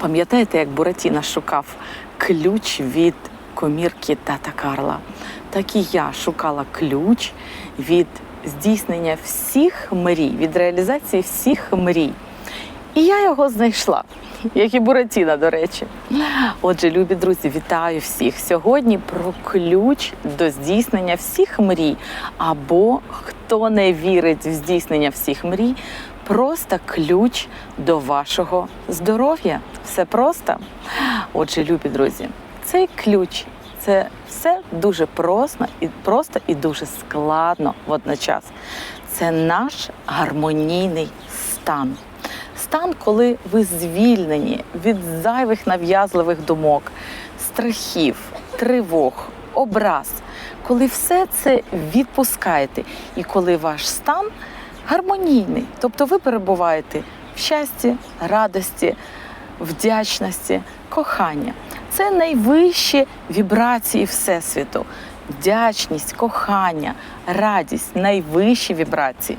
Пам'ятаєте, як Буратіна шукав ключ від комірки Тата Карла? Так і я шукала ключ від здійснення всіх мрій, від реалізації всіх мрій. І я його знайшла, як і Буратіна, до речі. Отже, любі друзі, вітаю всіх. Сьогодні про ключ до здійснення всіх мрій. Або хто не вірить в здійснення всіх мрій, просто ключ до вашого здоров'я. Все просто. Отже, любі друзі, цей ключ це все дуже просто і просто і дуже складно водночас. Це наш гармонійний стан. Стан, коли ви звільнені від зайвих нав'язливих думок, страхів, тривог, образ, коли все це відпускаєте, і коли ваш стан гармонійний, тобто ви перебуваєте в щасті, радості, вдячності, кохання. Це найвищі вібрації Всесвіту. Вдячність, кохання, радість найвищі вібрації.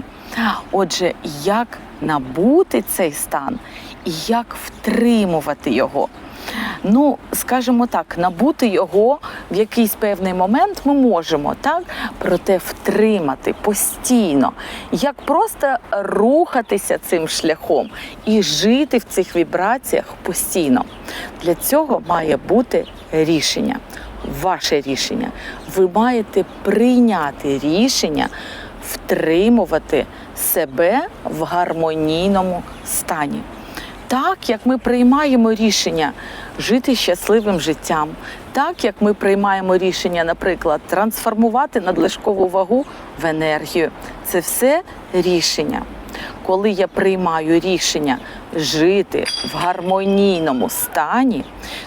Отже, як набути цей стан і як втримувати його? Ну, скажімо так, набути його в якийсь певний момент ми можемо, так? Проте втримати постійно, як просто рухатися цим шляхом і жити в цих вібраціях постійно. Для цього має бути рішення, ваше рішення. Ви маєте прийняти рішення втримувати себе в гармонійному стані. Так як ми приймаємо рішення жити щасливим життям, так як ми приймаємо рішення, наприклад, трансформувати надлишкову вагу в енергію, це все рішення. Коли я приймаю рішення жити в гармонійному стані,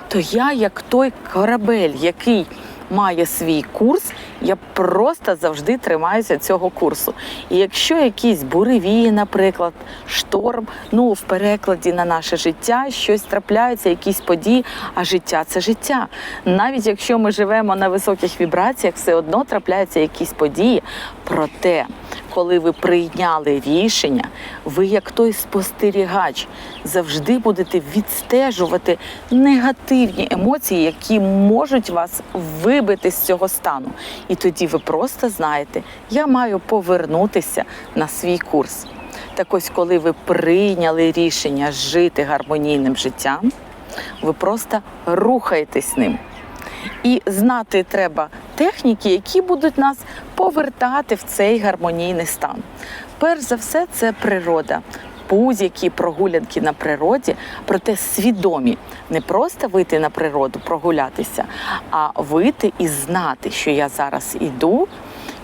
то я, як той корабель, який має свій курс, я просто завжди тримаюся цього курсу. І якщо якісь буревії, наприклад, шторм, ну в перекладі на наше життя щось трапляється, якісь події, а життя це життя. Навіть якщо ми живемо на високих вібраціях, все одно трапляються якісь події. Проте, коли ви прийняли рішення, ви, як той спостерігач, завжди будете відстежувати негативні емоції, які можуть вас вибити з цього стану. І тоді ви просто знаєте, я маю повернутися на свій курс. Так ось, коли ви прийняли рішення жити гармонійним життям, ви просто рухаєтесь ним. І знати треба техніки, які будуть нас повертати в цей гармонійний стан. Перш за все, це природа. Будь-які прогулянки на природі, проте свідомі, не просто вийти на природу, прогулятися, а вийти і знати, що я зараз іду,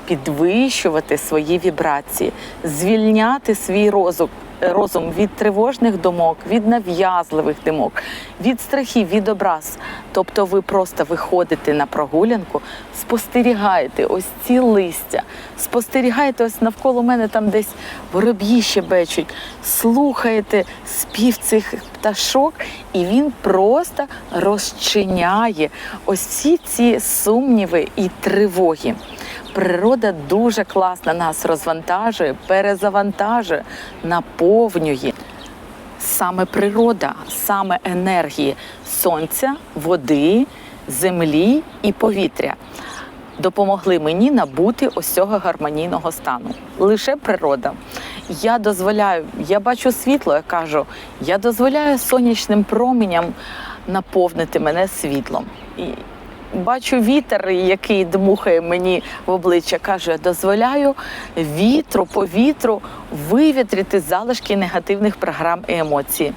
підвищувати свої вібрації, звільняти свій розум, розум від тривожних думок, від нав'язливих думок, від страхів, від образ. Тобто ви просто виходите на прогулянку, спостерігаєте ось ці листя, спостерігаєте ось навколо мене там десь вороб'ї щебечуть, слухаєте спів цих пташок, і він просто розчиняє ось всі ці сумніви і тривоги. Природа дуже класно нас розвантажує, перезавантажує, наповнює. Саме природа, саме енергії сонця, води, землі і повітря допомогли мені набути ось цього гармонійного стану. Лише природа. Я дозволяю, я бачу світло, я кажу, я дозволяю сонячним променям наповнити мене світлом. Бачу вітер, який дмухає мені в обличчя. Каже, дозволяю вітру, повітру вивітрити залишки негативних програм і емоцій.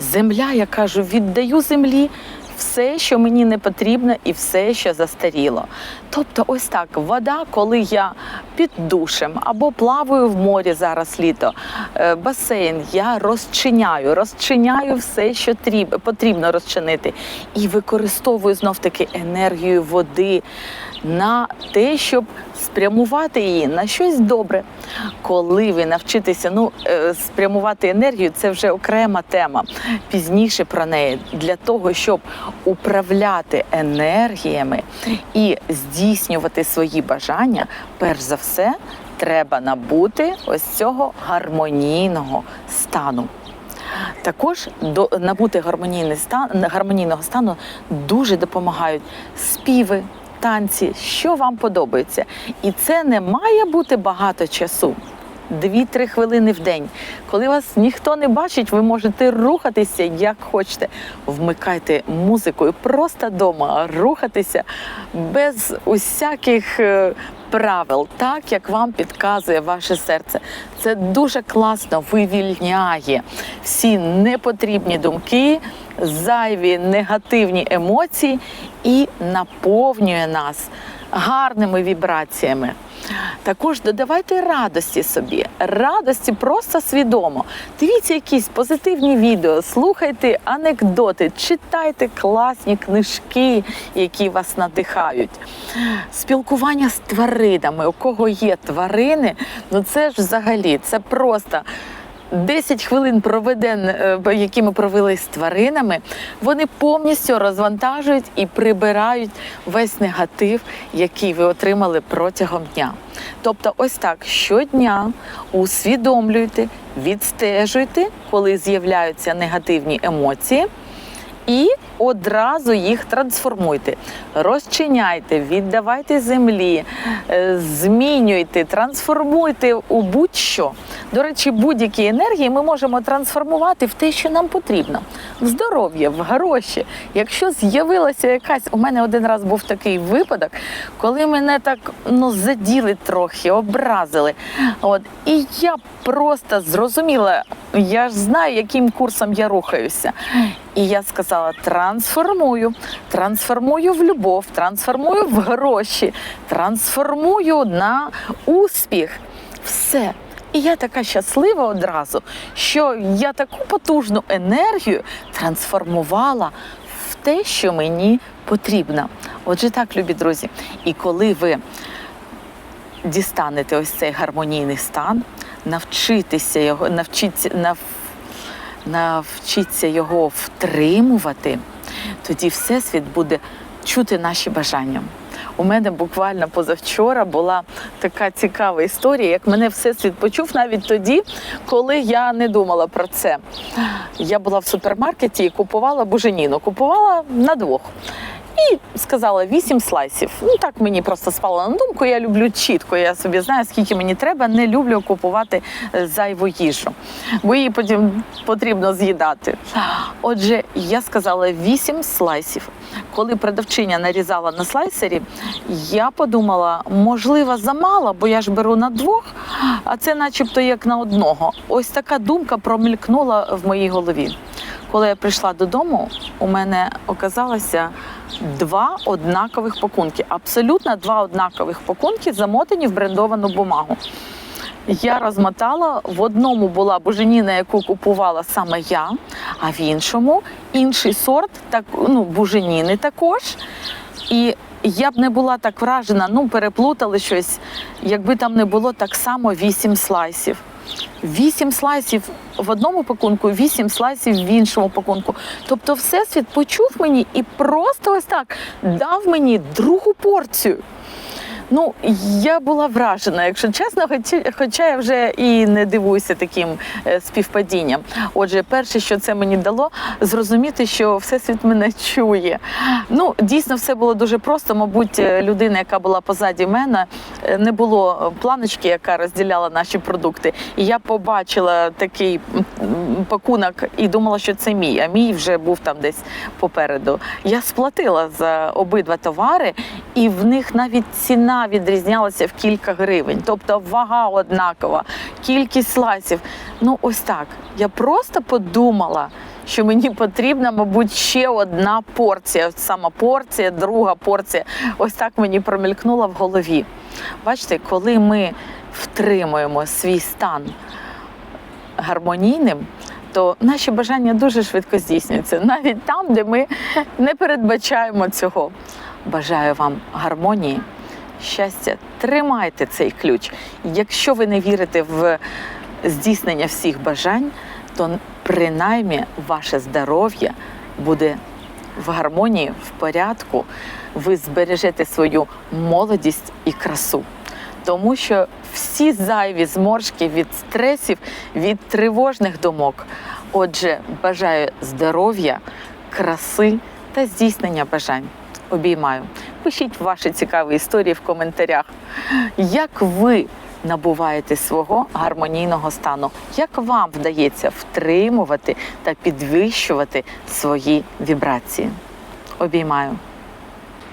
Земля, я кажу, віддаю землі. Все, що мені не потрібно, і все, що застаріло. Тобто, ось так, вода, коли я під душем або плаваю в морі зараз літо, е, басейн, я розчиняю, розчиняю все, що потрібно розчинити, і використовую знов таки енергію води на те, щоб спрямувати її на щось добре. Коли ви навчитеся ну, е, спрямувати енергію, це вже окрема тема. Пізніше про неї для того, щоб управляти енергіями і здійснювати свої бажання, перш за все, треба набути ось цього гармонійного стану. Також до набути гармонійний стан гармонійного стану дуже допомагають співи, танці, що вам подобається. І це не має бути багато часу. Дві-три хвилини в день. Коли вас ніхто не бачить, ви можете рухатися як хочете. Вмикайте музику і просто вдома рухатися без усяких е, правил, так як вам підказує ваше серце. Це дуже класно вивільняє всі непотрібні думки, зайві негативні емоції і наповнює нас гарними вібраціями. Також додавайте радості собі, радості просто свідомо. Дивіться якісь позитивні відео, слухайте анекдоти, читайте класні книжки, які вас надихають. Спілкування з тваринами, у кого є тварини, ну це ж взагалі це просто. 10 хвилин проведен, е, які ми провели з тваринами, вони повністю розвантажують і прибирають весь негатив, який ви отримали протягом дня. Тобто, ось так щодня усвідомлюйте, відстежуйте, коли з'являються негативні емоції. І одразу їх трансформуйте, розчиняйте, віддавайте землі, е, змінюйте, трансформуйте у будь-що. До речі, будь-які енергії ми можемо трансформувати в те, що нам потрібно: в здоров'я, в гроші. Якщо з'явилася якась, у мене один раз був такий випадок, коли мене так ну заділи трохи, образили. От і я просто зрозуміла, я ж знаю, яким курсом я рухаюся. І я сказала: трансформую, трансформую в любов, трансформую в гроші, трансформую на успіх. Все. І я така щаслива одразу, що я таку потужну енергію трансформувала в те, що мені потрібно. Отже, так, любі друзі. І коли ви дістанете ось цей гармонійний стан, навчитися його, навчіться, нав, навчіться його втримувати, тоді Всесвіт буде чути наші бажання. У мене буквально позавчора була така цікава історія, як мене всесвіт почув навіть тоді, коли я не думала про це. Я була в супермаркеті і купувала буженіну, купувала на двох. І сказала вісім слайсів. Ну так мені просто спало на думку. Я люблю чітко. Я собі знаю, скільки мені треба. Не люблю купувати е, зайву їжу, бо її потім потрібно з'їдати. Отже, я сказала вісім слайсів. Коли продавчиня нарізала на слайсері, я подумала, можливо, замало, бо я ж беру на двох, а це, начебто, як на одного. Ось така думка промелькнула в моїй голові. Коли я прийшла додому, у мене оказалося два однакових пакунки. Абсолютно два однакових пакунки, замотані в брендовану бумагу. Я розмотала, в одному була буженіна, яку купувала саме я, а в іншому інший сорт, так, ну, буженіни також. І я б не була так вражена, ну переплутали щось, якби там не було так само вісім слайсів. Вісім слайсів в одному пакунку, вісім слайсів в іншому пакунку. Тобто, всесвіт почув мені і просто ось так дав мені другу порцію. Ну, я була вражена, якщо чесно, хоча, я вже і не дивуюся таким е, співпадінням. Отже, перше, що це мені дало, зрозуміти, що всесвіт мене чує. Ну, дійсно, все було дуже просто. Мабуть, е, людина, яка була позаді мене, е, не було планочки, яка розділяла наші продукти. І я побачила такий пакунок і думала, що це мій, а мій вже був там десь попереду. Я сплатила за обидва товари, і в них навіть ціна відрізнялася в кілька гривень, тобто вага однакова, кількість слайсів. Ну, ось так. Я просто подумала. Що мені потрібна, мабуть, ще одна порція. Сама порція, друга порція. Ось так мені промелькнула в голові. Бачите, коли ми втримуємо свій стан гармонійним, то наші бажання дуже швидко здійснюються, навіть там, де ми не передбачаємо цього. Бажаю вам гармонії, щастя, тримайте цей ключ. Якщо ви не вірите в здійснення всіх бажань, то принаймні ваше здоров'я буде в гармонії, в порядку. Ви збережете свою молодість і красу. Тому що всі зайві зморшки від стресів, від тривожних думок, Отже, бажаю здоров'я, краси та здійснення бажань. Обіймаю. Пишіть ваші цікаві історії в коментарях. Як ви набуваєте свого гармонійного стану? Як вам вдається втримувати та підвищувати свої вібрації? Обіймаю.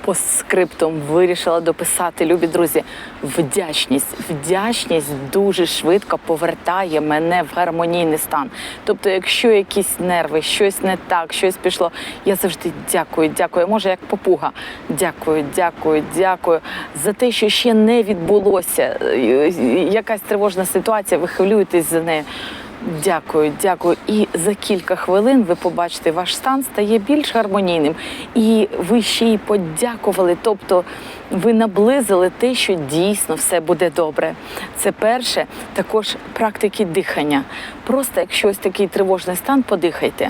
По скриптум вирішила дописати, любі друзі, вдячність. Вдячність дуже швидко повертає мене в гармонійний стан. Тобто, якщо якісь нерви, щось не так, щось пішло, я завжди дякую, дякую. Може, як попуга. Дякую, дякую, дякую за те, що ще не відбулося. Е, Якась тривожна ситуація, ви хвилюєтесь за нею. Дякую, дякую. І за кілька хвилин ви побачите, ваш стан стає більш гармонійним. І ви ще й подякували. Тобто ви наблизили те, що дійсно все буде добре. Це перше, також практики дихання. Просто якщо ось такий тривожний стан, подихайте.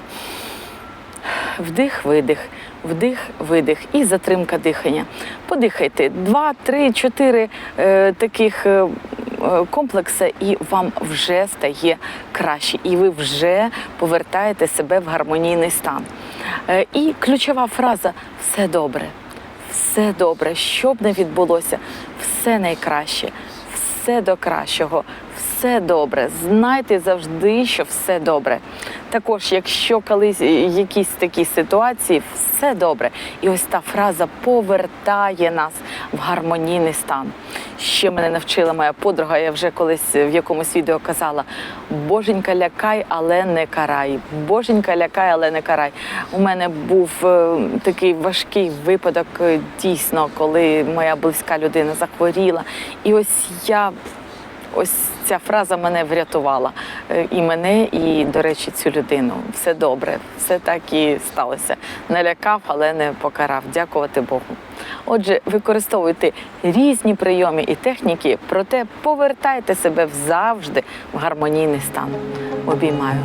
Вдих, видих, вдих, видих і затримка дихання. Подихайте два, три, чотири е, таких е, комплекси, і вам вже стає краще, і ви вже повертаєте себе в гармонійний стан. Е, і ключова фраза все добре. Все добре, що б не відбулося, все найкраще, все до кращого, все добре. Знайте завжди, що все добре. Також, якщо колись е, якісь такі ситуації, все добре. І ось та фраза повертає нас в гармонійний стан. Ще мене навчила моя подруга, я вже колись в якомусь відео казала: Боженька лякай, але не карай. Боженька лякай, але не карай. У мене був е, такий важкий випадок, е, дійсно, коли моя близька людина захворіла. І ось я ось ця фраза мене врятувала. Е, І мене, і, до речі, цю людину. Все добре, все так і сталося. Не лякав, але не покарав. Дякувати Богу. Отже, використовуйте різні прийоми і техніки, проте повертайте себе завжди в гармонійний стан. Обіймаю.